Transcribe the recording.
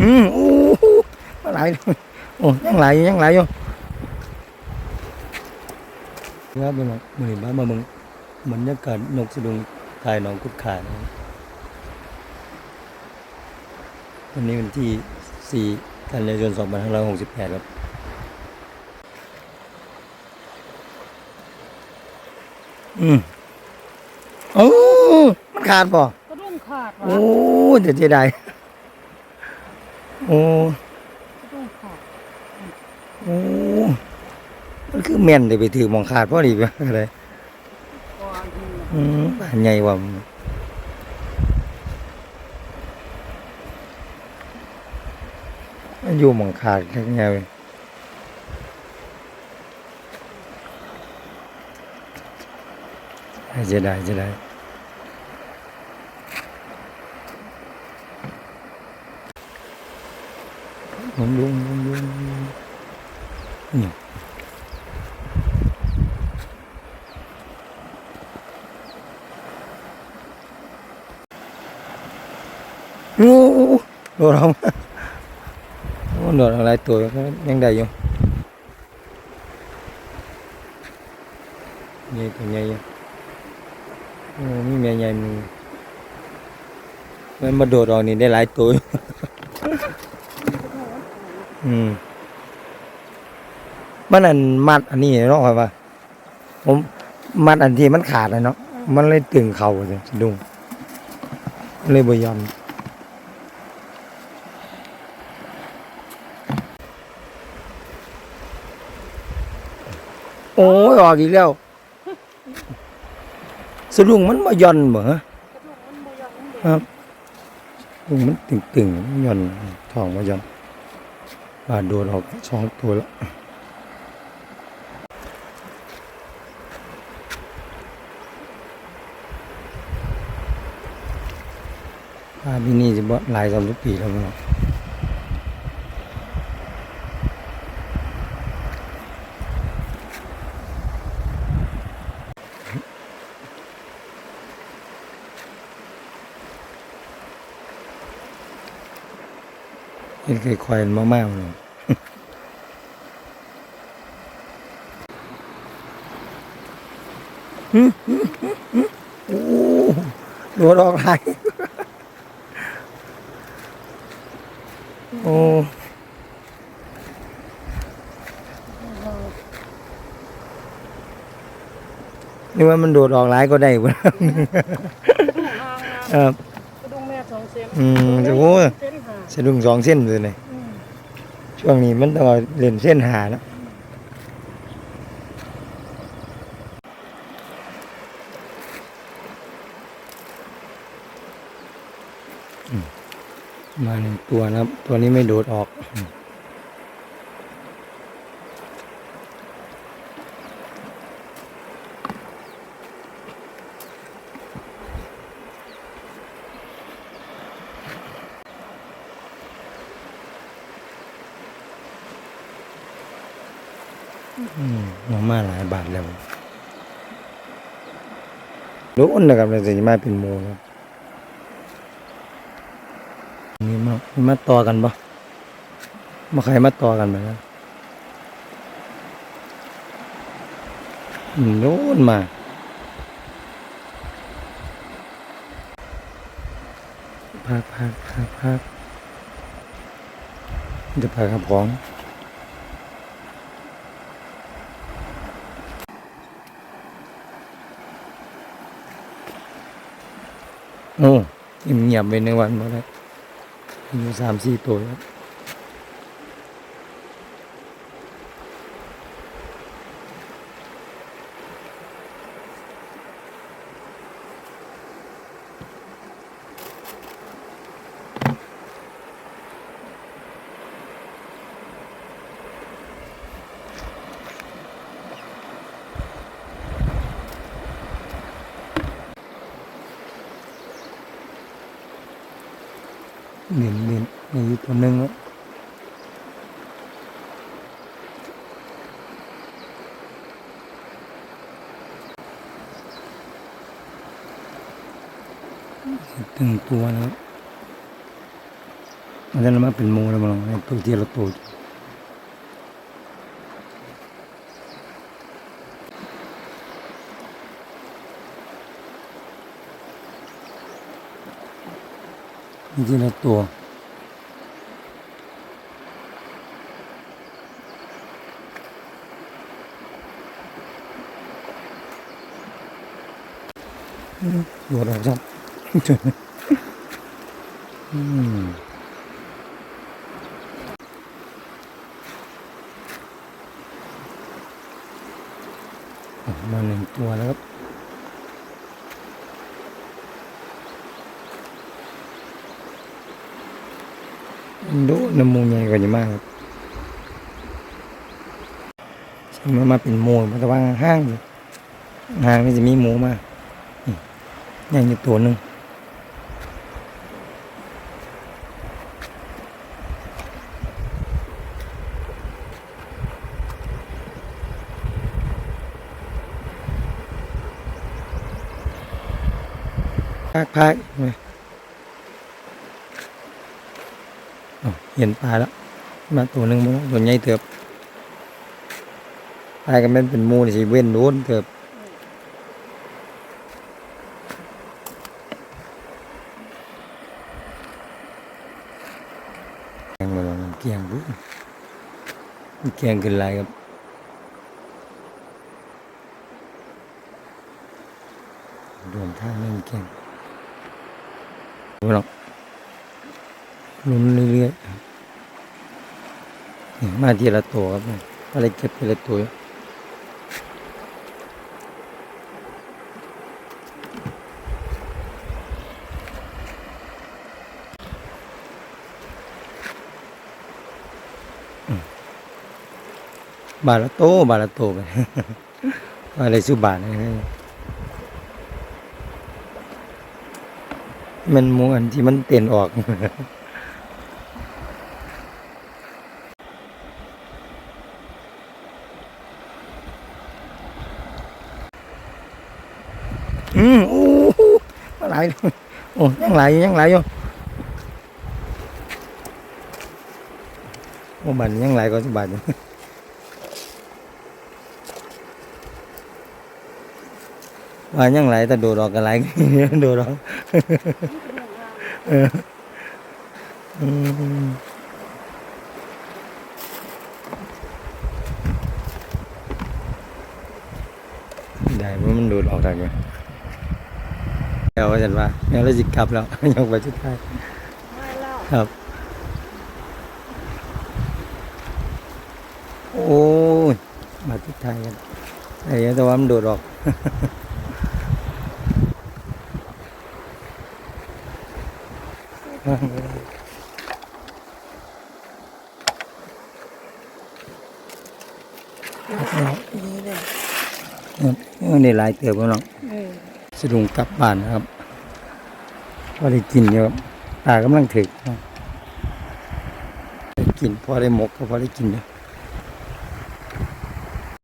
อืมโอ้โหมาหลายโอ้ยังหลายยังหลายอยู่ครับพี่น้องมือนี้บ้านมาเมืองบรรยากาศนกสะดุงทายหนองกุดขานะวันนี้วันที่ 4 กันยายน 2568 ครับอืมโอ้มันขาดป่ะกระดุมขาดวะโอ้เดี๋ยวจะได้ โอ้โอ้มันคือแม่นได้ไปถือมองขาดพราะดีไปอะไรอืมบ้านใหญ่ว่ามันอยู่มองขาดแค่ไงจะได้จะได้ มันลุงลุงลุงลุงนี่โอ้โหโดดเอามาโอ้โดดอะไรตัวก็ยังได้ อยู่นี่ตัวใหญ่อยู่โอ้มีแม่ใหญ่หนึ่งมันมาโดดออกนี่ได้หลายตัวอยู่อืมมันอันมัดอันนี้เนาะครับว่า ผมมัดอันที่มันขาดเลยเนาะมันเลยตึงเข่าเลยสะดุ้งมันเลยบ่ยอมโอ้ยออกอีกแล้วสะดุ้งมันบ่ย่อนบ่ฮะกระดุมมันบ่ยอมมันเด็กครับสะดุ้งมันตึงๆมันย่อนท้องบ่ย่อน บาดโดนออกสองตัวแล้วอ่าปีนี้จะบ่หลายสามทุกปีแล้วมั้ง เห็นเคยควายมากๆเลยหึหึหึหึโอ้โดดออกไหลายโอ้นี่ว่ามันโดดออกหลายก็ได้เว้ยกระดุมห่างนะครับกระดุมแม่สองเซนอืมโอ้เซนห่าง สะดุ้งสองเส้นเลยเนี่ยอืมช่วงนี้มันต้องเอาเล่นเส้นหาแล้วอืมมาหนึ่งตัวนะครับ ตัวนี้ไม่โดดออก มอืมน้องมาหลายบาทแล้วรู้อ้นนะครับเลยจะมาเป็นโมครับมีมามาต่อกันปะมาใครมาต่อกันไปแล้วอืมโน้นมาพักพักพักพักจะพาขับของ โอ้ยเงียบไปในวันหมดแล้วอยู่สามสี่ตัวแล้ว เด่นเด่นมีอยู่ตัวหนึ่งแล้วตึงตัวแล้วมันจะมาเป็นโมูแล้วมั้งตัวที่เราตัว นี่ที่ละตัวโดดออกครับอืมมาหนึ่งตัวแล้วครับ ดูน้ำมูใหญ่กว่านี้มากครับใช่ไหมาเป็นหมูมันจะว่างห้างอยู่ห้างนี่จะมีหมูมากใหญ่อยู่ตัวหนึ่งพักพักมาอ้าว เห็นปลาแล้ว มาตัวหนึ่งมั้งตัวใหญ่เติบปลาก็ไม่นเป็นมูนี่สิเว้นโน้นเติบแกงมาลองเกียงปุ๊บเกียงขึ้นไรครับรวมท่าเล่นเกียงไม่หรอก ลุ้นเรื่อยๆครับนี่มาทีละตัวครับอะไรเก็บทีละตัวบาลโตบาลโตไปอะไรสุบาทนะมันมูอันที่มันเต้นออก อืมโอ้โหมาหลายเลยโอ้ยังหลายอยู่ยังหลายอยู่โอ้บั แต่โดดออกกันหลายโดดออกเอออืมได้เพราะมันดูดออกทางไงแล้วว่าฉันว่าแล้วเราจิกลับแล้วยกไปชุดท้ายไม่เล่าครับ โอ้ยมาชุดท้ายกันไอ้เหี้ยแต่ว่ามันโดดออกนี่เลยมันได้หลายเติบแล้วเนาะเออ สะดุงกลับบ้านนะครับพอได้กินเยอะตากำลังถึกเนาะได้กินพอได้หมกก็พอได้กินเยอะ